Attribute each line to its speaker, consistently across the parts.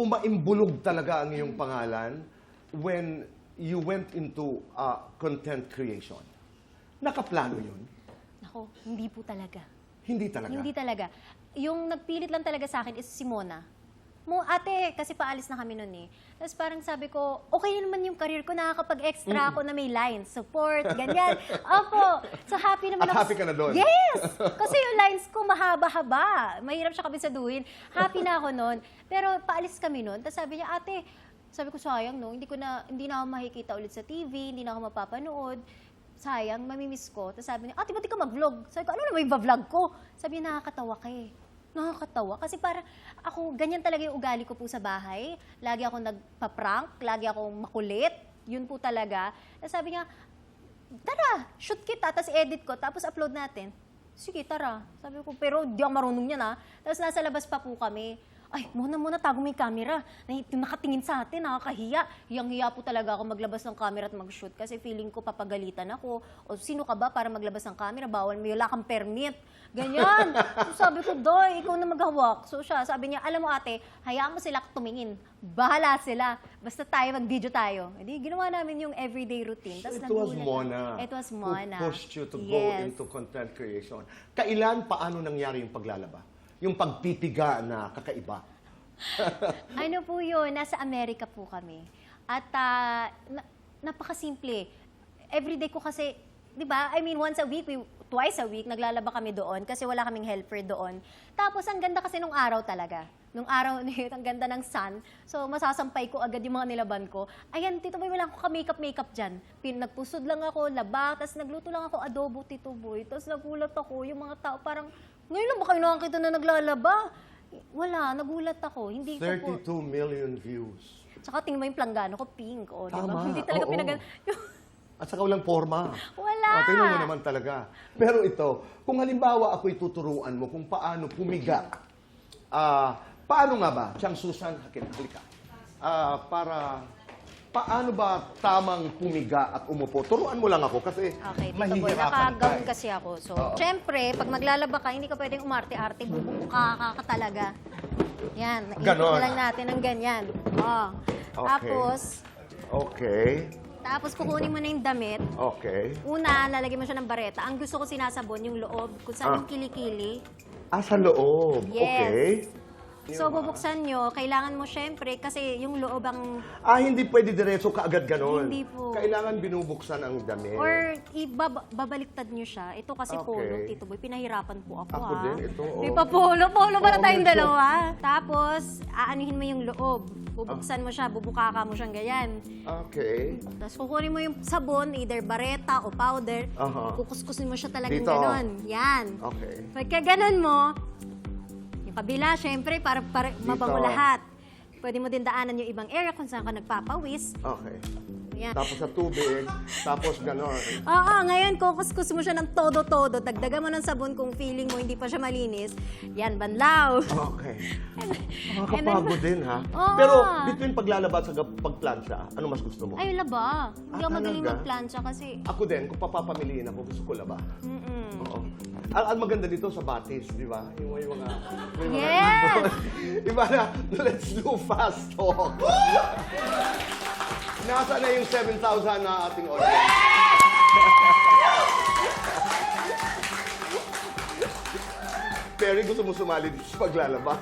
Speaker 1: pumaimbulog talaga ang iyong pangalan when you went into uh, content creation? Nakaplano yun?
Speaker 2: Nako, hindi po talaga.
Speaker 1: Hindi talaga?
Speaker 2: Hindi talaga. Yung nagpilit lang talaga sa akin is si Mona. Mo, ate, kasi paalis na kami noon eh. Tapos parang sabi ko, okay na naman yung career ko, nakakapag-extra ako na may lines, support, ganyan. Opo. So happy naman
Speaker 1: At
Speaker 2: ako.
Speaker 1: happy ka na doon?
Speaker 2: Yes! Kasi yung lines ko mahaba-haba. Mahirap siya kabisaduhin. Happy na ako noon. Pero paalis kami noon. Tapos sabi niya, ate, sabi ko sayang no, hindi ko na hindi na ako makikita ulit sa TV, hindi na ako mapapanood. Sayang, mamimiss ko. Tapos sabi niya, ate, ba't di ka mag-vlog? Sabi ko, ano na may vlog ko? Sabi niya, nakakatawa ka eh. Nakakatawa. Kasi para ako, ganyan talaga yung ugali ko po sa bahay. Lagi ako nagpa-prank, lagi akong makulit. Yun po talaga. Sabi niya, tara, shoot kita, tapos edit ko, tapos upload natin. Sige, tara. Sabi ko, pero di ako marunong yan ha. Tapos nasa labas pa po kami. Ay, muna muna, tago mo yung camera. Nakatingin sa atin, nakakahiya. Hiyang-hiya po talaga ako maglabas ng camera at mag-shoot kasi feeling ko papagalitan ako. O sino ka ba para maglabas ng camera? Bawal may wala kang permit. Ganyan. so sabi ko, Doy, ikaw na maghawak. So siya, sabi niya, alam mo ate, hayaan mo sila tumingin. Bahala sila. Basta tayo, mag-video tayo. Hindi, ginawa namin yung everyday routine. Tapos
Speaker 1: it was Mona.
Speaker 2: It was Mona.
Speaker 1: Who pushed you to go
Speaker 2: Yes.
Speaker 1: into content creation. Kailan, paano nangyari yung paglalaba? Yung pagpipiga na kakaiba?
Speaker 2: ano po yun, nasa Amerika po kami. At ah, na- napakasimple. Everyday ko kasi, di ba, I mean, once a week, we, twice a week, naglalaba kami doon kasi wala kaming helper doon. Tapos, ang ganda kasi nung araw talaga. Nung araw na yun, ang ganda ng sun. So, masasampay ko agad yung mga nilaban ko. Ayan, Tito Boy, wala akong ka-makeup-makeup dyan. Pin, nagpusod lang ako, laba, tapos nagluto lang ako adobo, Tito Boy. Tapos nagulat ako, yung mga tao parang, ngayon lang ba kayo nakakita na naglalaba? Wala, nagulat ako. Hindi ko po.
Speaker 1: 32 million views.
Speaker 2: Tsaka tingnan mo yung planggano ko, pink. O, di ba?
Speaker 1: Tama,
Speaker 2: Hindi talaga
Speaker 1: oo.
Speaker 2: pinagal...
Speaker 1: At saka walang forma.
Speaker 2: Wala.
Speaker 1: O, tingnan mo naman talaga. Pero ito, kung halimbawa ako'y tuturuan mo kung paano pumiga, ah, paano nga ba, Chang Susan, hakin, halika, Ah, para, paano ba tamang pumiga at umupo? Turuan mo lang ako kasi
Speaker 2: Okay, Tito Boy,
Speaker 1: mahihirapan
Speaker 2: nakagawin
Speaker 1: ka. eh.
Speaker 2: kasi ako. So,
Speaker 1: Oo.
Speaker 2: syempre, pag maglalaba ka, hindi ka pwedeng umarte-arte, bubuka ka, ka talaga. Yan,
Speaker 1: Ganon.
Speaker 2: lang natin ng ganyan. Oh.
Speaker 1: Okay.
Speaker 2: Tapos,
Speaker 1: Okay,
Speaker 2: tapos kukunin mo na yung damit.
Speaker 1: okay.
Speaker 2: Una, lalagyan mo siya ng bareta. Ang gusto ko sinasabon, yung loob, kung saan
Speaker 1: Ah.
Speaker 2: yung kilikili.
Speaker 1: Ah, sa loob.
Speaker 2: Yes.
Speaker 1: Okay.
Speaker 2: So, bubuksan nyo, kailangan mo syempre, kasi yung loob ang
Speaker 1: Ah, hindi pwede diretso kaagad ganon.
Speaker 2: Hindi po.
Speaker 1: Kailangan binubuksan ang damit.
Speaker 2: Or ibab- babaliktad nyo siya. Ito kasi
Speaker 1: Okay.
Speaker 2: polo, Tito Boy. Pinahirapan po ako,
Speaker 1: Ako
Speaker 2: ah.
Speaker 1: din, ito, oh.
Speaker 2: Di pa polo. Polo ba na
Speaker 1: Oo,
Speaker 2: tayong
Speaker 1: medyo.
Speaker 2: dalawa? Tapos, aanuhin mo yung loob. Bubuksan mo siya, bubukaka mo siyang ganyan.
Speaker 1: Okay.
Speaker 2: Tapos kukunin mo yung sabon, either bareta o powder.
Speaker 1: Aha.
Speaker 2: Kukuskusin mo siya talagang
Speaker 1: Dito.
Speaker 2: ganon. Yan.
Speaker 1: Okay.
Speaker 2: Pagka ganon mo, kabila, syempre, para, para mabango lahat. Pwede mo din daanan yung ibang area kung saan ka nagpapawis.
Speaker 1: Okay.
Speaker 2: Yan.
Speaker 1: Tapos sa tubig, tapos ganon.
Speaker 2: Oo, ngayon kukuskus mo siya ng todo-todo. Dagdagan mo ng sabon kung feeling mo hindi pa siya malinis. Yan, banlaw.
Speaker 1: Okay. Nakakapagod din, ha?
Speaker 2: Oo.
Speaker 1: Pero between paglalaba at pagplansya, ano mas gusto mo?
Speaker 2: Ay, laba. Hindi
Speaker 1: Ah,
Speaker 2: ako magaling
Speaker 1: talaga?
Speaker 2: magplansya kasi.
Speaker 1: Ako din, kung papapamiliin ako, gusto ko laba.
Speaker 2: Mm-mm.
Speaker 1: Oo. Ang, ang maganda dito sa batis, di ba? Yung may mga... May mga
Speaker 2: Yes!
Speaker 1: Iba na, let's do fast talk. Nasa na yung 7,000 na ating audience? Perry, gusto mo sumali dito sa paglalaba?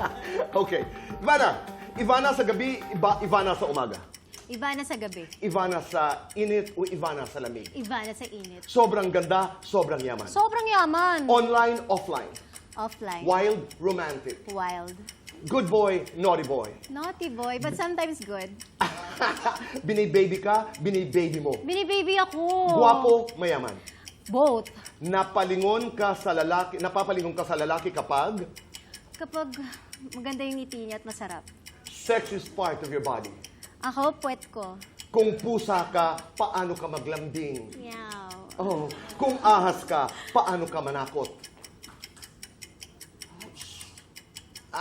Speaker 1: okay. Ivana, Ivana sa gabi, iba, Ivana sa umaga.
Speaker 2: Iba na sa gabi.
Speaker 1: Ivana sa init o Ivana sa lamig.
Speaker 2: Iba na sa init.
Speaker 1: Sobrang ganda, sobrang yaman.
Speaker 2: Sobrang yaman.
Speaker 1: Online, offline.
Speaker 2: Offline.
Speaker 1: Wild, romantic.
Speaker 2: Wild.
Speaker 1: Good boy, naughty boy.
Speaker 2: Naughty boy, but sometimes good.
Speaker 1: Binibaby ka, binibaby mo.
Speaker 2: Binibaby ako.
Speaker 1: Guwapo, mayaman.
Speaker 2: Both.
Speaker 1: Napalingon ka sa lalaki, napapalingon ka sa lalaki kapag
Speaker 2: Kapag maganda yung ngiti niya at masarap.
Speaker 1: sex is part of your body.
Speaker 2: Ako, puwet ko.
Speaker 1: Kung pusa ka, paano ka maglambing?
Speaker 2: Meow.
Speaker 1: Oh, kung ahas ka, paano ka manakot?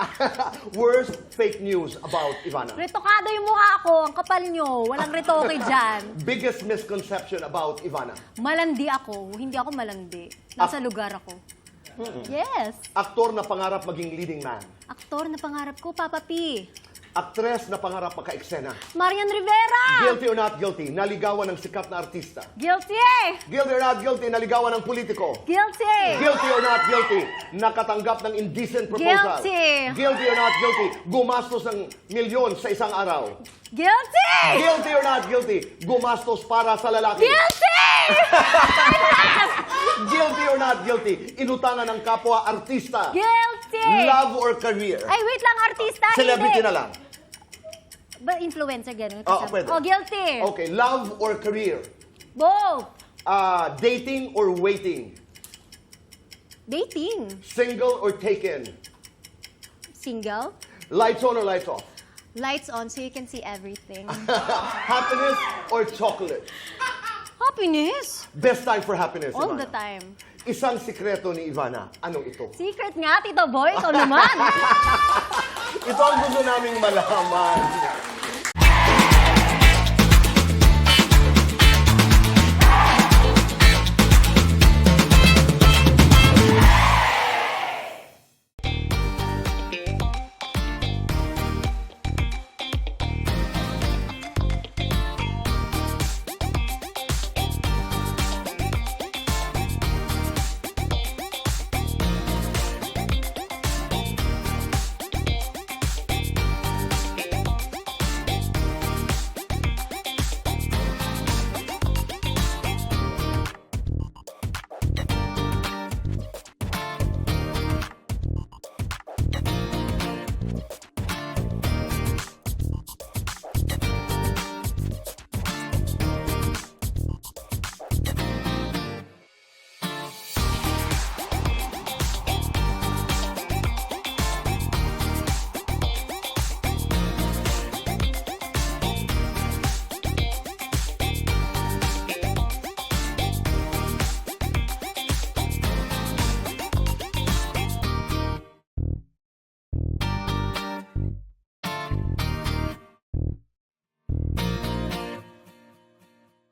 Speaker 1: Worst fake news about Ivana.
Speaker 2: Retokado yung mukha ko. Ang kapal nyo. Walang retoke dyan.
Speaker 1: Biggest misconception about Ivana.
Speaker 2: Malandi ako. Hindi ako malandi. Nasa lugar ako. Yes.
Speaker 1: Aktor na pangarap maging leading man.
Speaker 2: Aktor na pangarap ko, Papa P.
Speaker 1: Aktres na pangarap maka-eksena.
Speaker 2: Marian Rivera!
Speaker 1: Guilty or not guilty, naligawan ng sikat na artista.
Speaker 2: Guilty!
Speaker 1: Guilty or not guilty, naligawan ng politiko.
Speaker 2: Guilty!
Speaker 1: Guilty or not guilty, nakatanggap ng indecent proposal.
Speaker 2: Guilty.
Speaker 1: Guilty or not guilty, gumastos ng milyon sa isang araw.
Speaker 2: Guilty!
Speaker 1: Guilty or not guilty, gumastos para sa lalaki.
Speaker 2: Guilty!
Speaker 1: Guilty or not guilty, inutangan ng kapwa artista.
Speaker 2: Guilty!
Speaker 1: Love or career.
Speaker 2: Ay, wait lang, artista.
Speaker 1: Celebrity
Speaker 2: hindi.
Speaker 1: na lang.
Speaker 2: Ba, influencer, gano'n.
Speaker 1: Oo,
Speaker 2: kasama.
Speaker 1: pwede.
Speaker 2: Oh, guilty.
Speaker 1: Okay, love or career.
Speaker 2: Both.
Speaker 1: Ah, dating or waiting.
Speaker 2: Dating.
Speaker 1: Single or taken.
Speaker 2: Single.
Speaker 1: Lights on or lights off.
Speaker 2: Lights on so you can see everything.
Speaker 1: Happiness or chocolate.
Speaker 2: Happiness.
Speaker 1: Best time for happiness,
Speaker 2: All
Speaker 1: Ivana.
Speaker 2: the time.
Speaker 1: Isang sikreto ni Ivana. Anong ito?
Speaker 2: Secret nga, Tito Boy. Ikaw naman.
Speaker 1: Ito ang gusto naming malaman.